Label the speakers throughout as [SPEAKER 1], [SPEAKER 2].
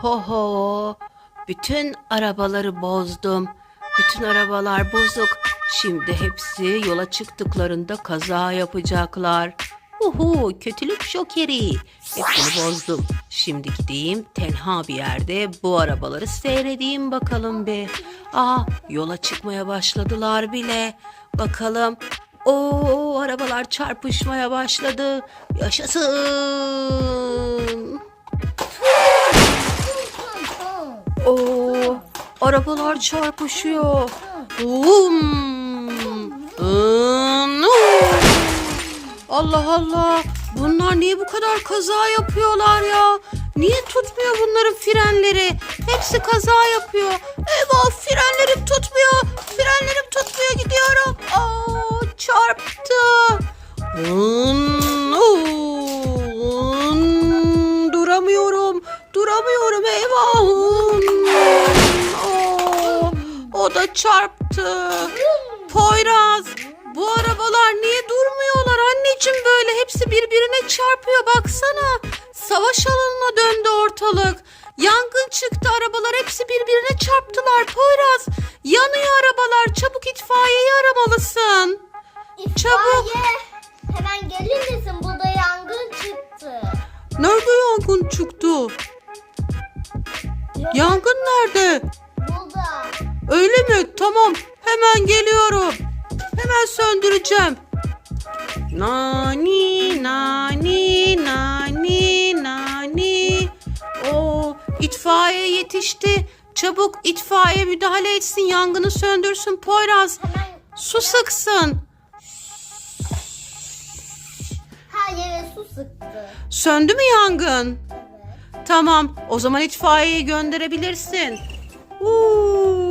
[SPEAKER 1] Ho ho. Bütün arabaları bozdum. Bütün arabalar bozuk. Şimdi hepsi yola çıktıklarında kaza yapacaklar. Uhu kötülük şokeri. Hepsini bozdum. Şimdi gideyim tenha bir yerde bu arabaları seyredeyim bakalım bir. Aa yola çıkmaya başladılar bile. Bakalım. Oo arabalar çarpışmaya başladı. Yaşasın. Arabalar çarpışıyor. Nu. Allah Allah. Bunlar niye bu kadar kaza yapıyorlar ya? Niye tutmuyor bunların frenleri? Hepsi kaza yapıyor. Eyvah frenlerim tutmuyor. Frenlerim tutmuyor gidiyorum. Aa, çarptı. Duramıyorum. Duramıyorum eyvah. O da çarptı. Poyraz bu arabalar niye durmuyorlar anneciğim böyle hepsi birbirine çarpıyor baksana. Savaş alanına döndü ortalık. Yangın çıktı arabalar hepsi birbirine çarptılar Poyraz. Yanıyor
[SPEAKER 2] Hemen
[SPEAKER 1] geliyorum. Hemen söndüreceğim. Nani nani nani nani. O itfaiye yetişti. Çabuk itfaiye müdahale etsin. Yangını söndürsün Poyraz.
[SPEAKER 2] Hemen
[SPEAKER 1] Su sıksın.
[SPEAKER 2] her yere su sıktı.
[SPEAKER 1] Söndü mü yangın?
[SPEAKER 2] Evet.
[SPEAKER 1] Tamam. O zaman itfaiyeyi gönderebilirsin. Uuu,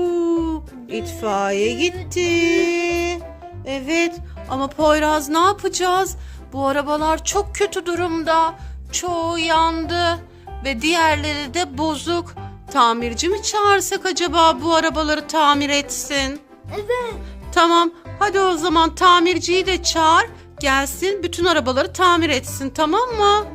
[SPEAKER 1] itfaiye gitti. Evet ama Poyraz ne yapacağız? Bu arabalar çok kötü durumda. Çoğu yandı ve diğerleri de bozuk. Tamirci mi çağırsak acaba bu arabaları tamir etsin?
[SPEAKER 2] Evet.
[SPEAKER 1] Tamam. Hadi o zaman tamirciyi de çağır. Gelsin bütün arabaları tamir etsin tamam mı?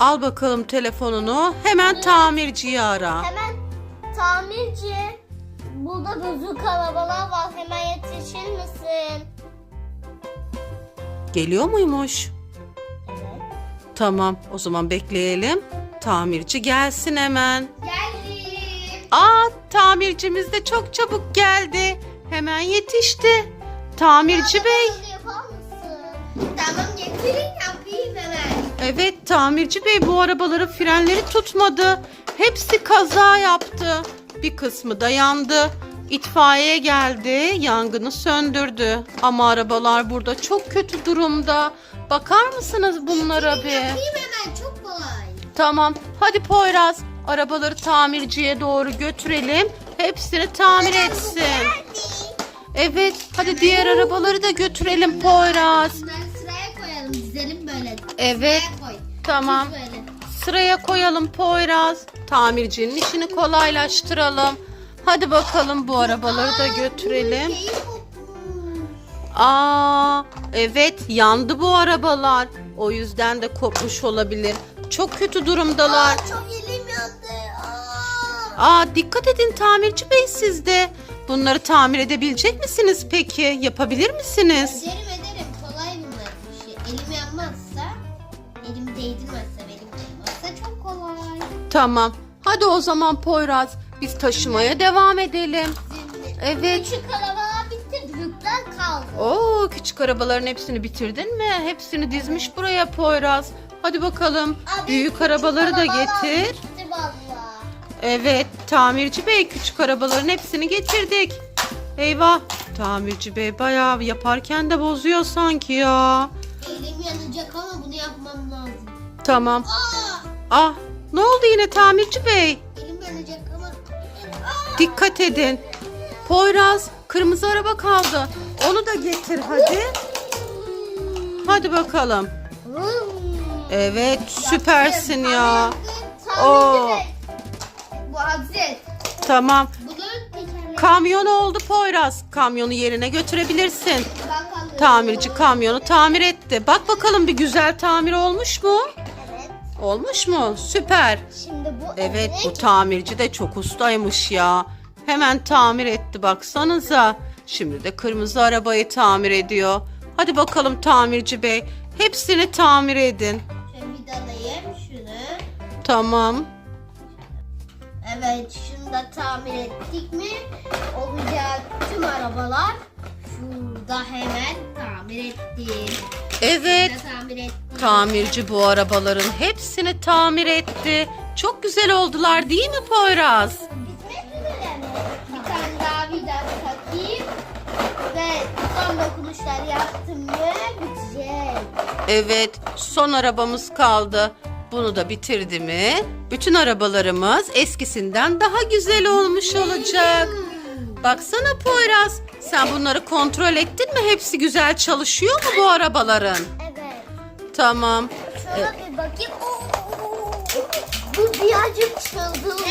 [SPEAKER 1] Al bakalım telefonunu. Hemen tamirciyi ara.
[SPEAKER 2] Hemen tamirci. Burada bozuk arabalar var. Hemen yetişir misin?
[SPEAKER 1] Geliyor muymuş?
[SPEAKER 2] Evet.
[SPEAKER 1] Tamam o zaman bekleyelim. Tamirci gelsin hemen.
[SPEAKER 2] Geldim.
[SPEAKER 1] Aa tamircimiz de çok çabuk geldi. Hemen yetişti. Tamirci bey.
[SPEAKER 2] Tamam getirin yapayım hemen.
[SPEAKER 1] Evet tamirci bey bu arabaların frenleri tutmadı. Hepsi kaza yaptı. Bir kısmı da yandı. İtfaiye geldi, yangını söndürdü. Ama arabalar burada çok kötü durumda. Bakar mısınız bunlara bir?
[SPEAKER 2] Yapayım hemen çok kolay.
[SPEAKER 1] Tamam. Hadi Poyraz. Arabaları tamirciye doğru götürelim. Hepsini tamir etsin. Evet. Hadi diğer arabaları da götürelim Poyraz.
[SPEAKER 2] Bunları sıraya koyalım dizelim böyle.
[SPEAKER 1] Evet.
[SPEAKER 2] Sıraya koy.
[SPEAKER 1] Tamam.
[SPEAKER 2] Böyle.
[SPEAKER 1] Sıraya koyalım Poyraz. Tamircinin işini kolaylaştıralım. Hadi bakalım bu arabaları da götürelim. Aa, evet yandı bu arabalar. O yüzden de kopmuş olabilir. Çok kötü durumdalar.
[SPEAKER 2] Aa, çok elim yandı. Aa.
[SPEAKER 1] Aa dikkat edin tamirci bey siz de. Bunları tamir edebilecek misiniz peki? Yapabilir misiniz?
[SPEAKER 2] Ederim çok kolay.
[SPEAKER 1] Tamam. Hadi o zaman Poyraz biz taşımaya devam edelim. Evet.
[SPEAKER 2] Küçük arabalar bitti, büyükler kaldı.
[SPEAKER 1] Oo küçük arabaların hepsini bitirdin mi? Hepsini dizmiş buraya Poyraz. Hadi bakalım.
[SPEAKER 2] Abi,
[SPEAKER 1] Büyük arabaları da
[SPEAKER 2] arabalar
[SPEAKER 1] getir.
[SPEAKER 2] bitti.
[SPEAKER 1] Evet, tamirci bey küçük arabaların hepsini getirdik. Eyvah, tamirci bey bayağı yaparken de bozuyor sanki ya.
[SPEAKER 2] Elim yanacak ama bunu yapmam lazım.
[SPEAKER 1] Tamam.
[SPEAKER 2] Aa,
[SPEAKER 1] Ah, ne oldu yine tamirci bey?
[SPEAKER 2] elim yanacak ama. Aa,
[SPEAKER 1] Dikkat edin. Poyraz, kırmızı araba kaldı. Onu da getir hadi. Hadi bakalım. Evet, süpersin ya. Oo.
[SPEAKER 2] Bu hadset.
[SPEAKER 1] Tamam.
[SPEAKER 2] Bunun tekerleği.
[SPEAKER 1] Kamyon oldu Poyraz. Kamyonu yerine götürebilirsin.
[SPEAKER 2] Bakalım.
[SPEAKER 1] Tamirci kamyonu tamir etti. Bak bakalım bir güzel tamir olmuş mu? Olmuş mu? Süper.
[SPEAKER 2] Şimdi bu
[SPEAKER 1] Evet bu tamirci de çok ustaymış ya. Hemen tamir etti baksanıza. Şimdi de kırmızı arabayı tamir ediyor. Hadi bakalım tamirci bey. Hepsini tamir edin.
[SPEAKER 2] Şöyle vidalayayım şunu.
[SPEAKER 1] Tamam.
[SPEAKER 2] Evet şunu da tamir ettik mi olacak tüm arabalar şurada hemen tamir ettim.
[SPEAKER 1] Evet.
[SPEAKER 2] Şurada tamir ettim.
[SPEAKER 1] Tamirci bu arabaların hepsini tamir etti. Çok güzel oldular değil mi Poyraz?
[SPEAKER 2] Bitmek üzere mi? Bir tane daha vida takayım ve son dokunuşlar yaptım mı bitecek.
[SPEAKER 1] Evet, son arabamız kaldı. Bunu da bitirdi mi? Bütün arabalarımız eskisinden daha güzel olmuş olacak. Baksana Poyraz, sen bunları kontrol ettin mi? Hepsi güzel çalışıyor mu bu arabaların? Tamam.
[SPEAKER 2] Şuna bir bakayım. Bu birazcık çıldırmış.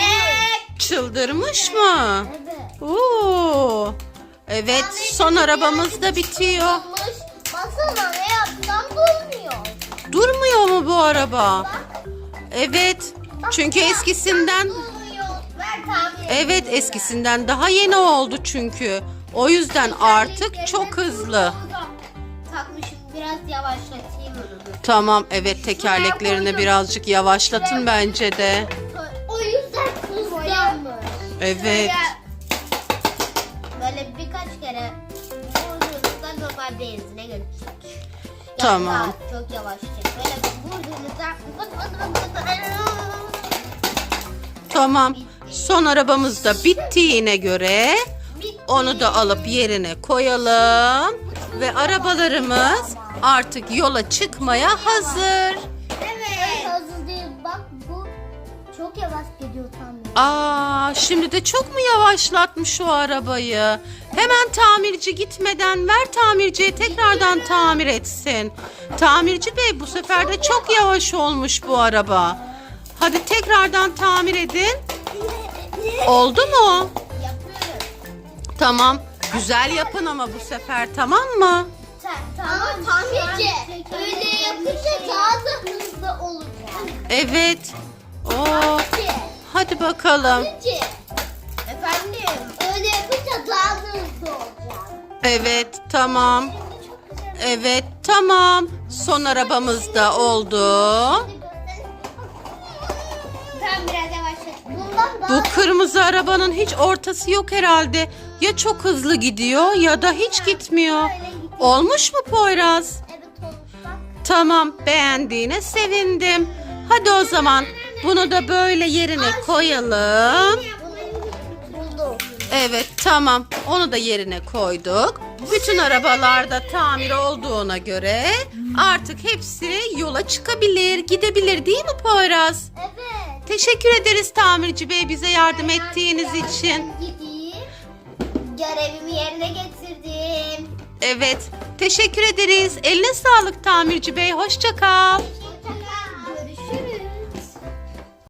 [SPEAKER 1] Çıldırmış mı?
[SPEAKER 2] Evet.
[SPEAKER 1] Oo. Evet, son arabamız da bitiyor.
[SPEAKER 2] Baksana ne yapsam durmuyor.
[SPEAKER 1] Durmuyor mu bu araba? Evet. Çünkü eskisinden
[SPEAKER 2] Durmuyor. Ver tamir
[SPEAKER 1] Evet eskisinden daha yeni oldu çünkü. O yüzden artık çok hızlı.
[SPEAKER 2] Takmışım biraz yavaşlatayım.
[SPEAKER 1] Tamam evet tekerleklerini birazcık yavaşlatın bence de.
[SPEAKER 2] O yüzden hızlanmış.
[SPEAKER 1] Evet.
[SPEAKER 2] Böyle birkaç kere vurduğunuzda normal benzine götürecek.
[SPEAKER 1] Tamam.
[SPEAKER 2] Çok. Böyle vurduğunuzda vıt.
[SPEAKER 1] Tamam. Son arabamız da bittiğine göre onu da alıp yerine koyalım. Ve arabalarımız artık yola çıkmaya hazır.
[SPEAKER 2] Evet. Hazır değil. Bak bu çok yavaş gidiyor tam.
[SPEAKER 1] Aa, şimdi de çok mu yavaşlatmış o arabayı? Hemen tamirci gitmeden ver tamirciye tekrardan tamir etsin. Tamirci bey bu sefer de çok yavaş olmuş bu araba. Hadi tekrardan tamir edin. Oldu mu? Tamam. Güzel yapın ama bu sefer tamam mı?
[SPEAKER 2] Tamam tamirci. Öyle yapınca daha da hızlı olacak.
[SPEAKER 1] Evet. Oo, hadi bakalım.
[SPEAKER 2] Tamirci. Efendim. Öyle yapınca daha da hızlı olacak.
[SPEAKER 1] Evet tamam. Evet tamam. Son arabamız da oldu. Bu kırmızı arabanın hiç ortası yok herhalde. Ya çok hızlı gidiyor ya da hiç gitmiyor. Olmuş mu Poyraz?
[SPEAKER 2] evet olmuş bak.
[SPEAKER 1] Tamam beğendiğine sevindim. Hadi o zaman bunu da böyle yerine koyalım. Evet tamam onu da yerine koyduk. Bütün arabalarda tamir olduğuna göre artık hepsi yola çıkabilir, gidebilir değil mi Poyraz?
[SPEAKER 2] Evet.
[SPEAKER 1] Teşekkür ederiz tamirci bey bize yardım ettiğiniz için.
[SPEAKER 2] Gideyim. Görevimi yerine getirdim.
[SPEAKER 1] Evet teşekkür ederiz. Eline sağlık tamirci bey. Hoşça kal.